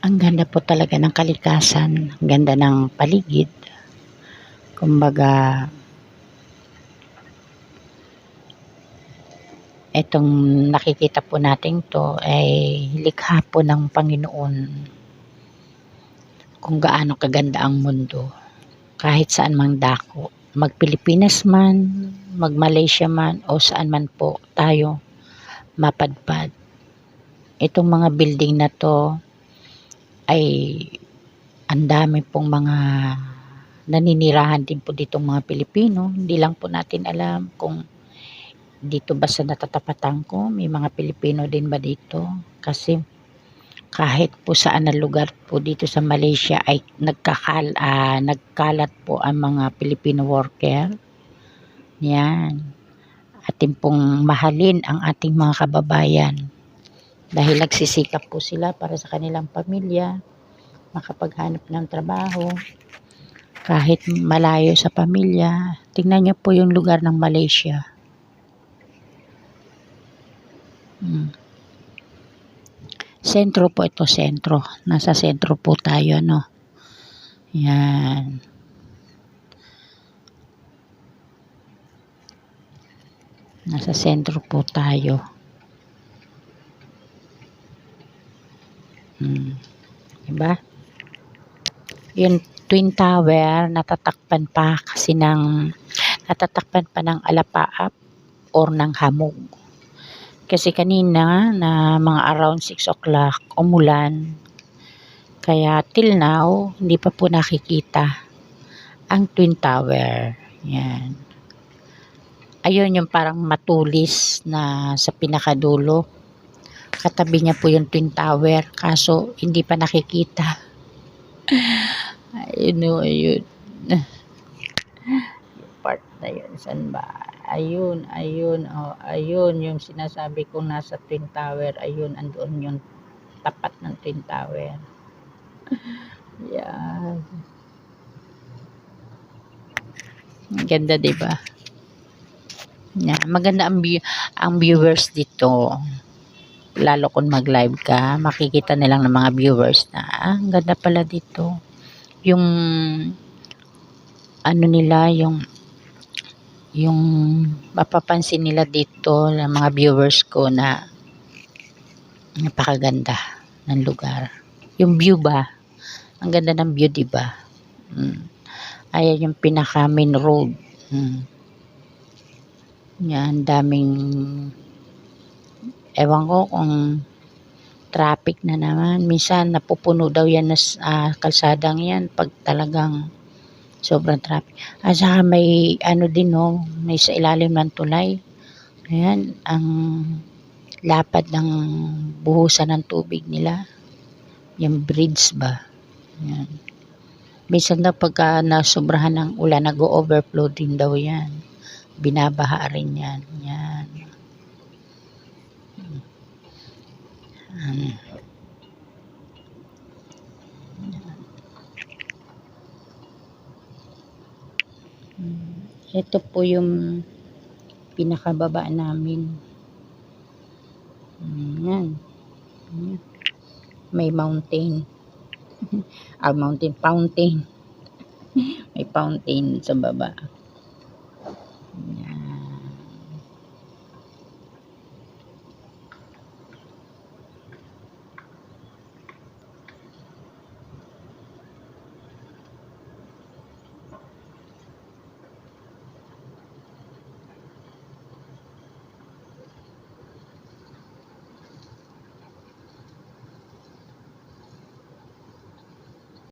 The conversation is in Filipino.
Ang ganda po talaga ng kalikasan, ang ganda ng paligid. Kumbaga etong nakikita po natin 'to ay likha po ng Panginoon. Kung gaano kaganda ang mundo, kahit saan mang dako, mag-Pilipinas man, mag-Malaysia man o saan man po tayo mapadpad. Itong mga building na 'to ay ang dami pong mga naninirahan din po ditong mga Pilipino. Hindi lang po natin alam kung dito ba sa natatapatan ko may mga Pilipino din ba dito? Kasi kahit po saan na lugar po dito sa Malaysia ay nagkakal ah, nagkalat po ang mga Filipino worker. Yan. Atin pong mahalin ang ating mga kababayan dahil nagsisikap po sila para sa kanilang pamilya, makapaghanap ng trabaho, kahit malayo sa pamilya. Tingnan niyo po yung lugar ng Malaysia. Hmm. Sentro po ito, sentro. Nasa sentro po tayo, no? Yan. Nasa sentro po tayo. Hmm. Diba? Yung Twin Tower, natatakpan pa kasi ng, natatakpan pa ng alapaap or ng hamog. Kasi kanina na mga around 6 o'clock, umulan. Kaya till now, hindi pa po nakikita ang Twin Tower. Yan. Ayun yung parang matulis na sa pinakadulo. Katabi niya po yung Twin Tower, kaso hindi pa nakikita. Ayun o, ayun. Yung part na yun, saan ba? Ayun, ayun, oh, ayun yung sinasabi kong nasa Twin Tower. Ayun, andoon yung tapat ng Twin Tower. Yan. Ang ganda, 'di ba? Yan, maganda ang, view, ang viewers dito. Lalo kung mag-live ka, makikita nilang ng mga viewers na, ah, ang ganda pala dito. Yung, ano nila, yung, yung mapapansin nila dito ng mga viewers ko na napakaganda ng lugar. Yung view ba? Ang ganda ng view, di ba? Mm. Ayan yung pinaka main road. Mm. Yan, daming ewan ko kung traffic na naman. Minsan napupuno daw yan na uh, kalsadang yan pag talagang sobrang traffic. At saka may ano din no, may sa ilalim ng tulay. Ayan, ang lapad ng buhusan ng tubig nila. Yung bridge ba? Yan. Minsan daw pagka nasobrahan ng ulan, nag-overflow din daw yan binabaha rin yan. Yan. Um, ito po yung pinakababa namin. Yan. May mountain. ah, mountain fountain. May fountain sa baba.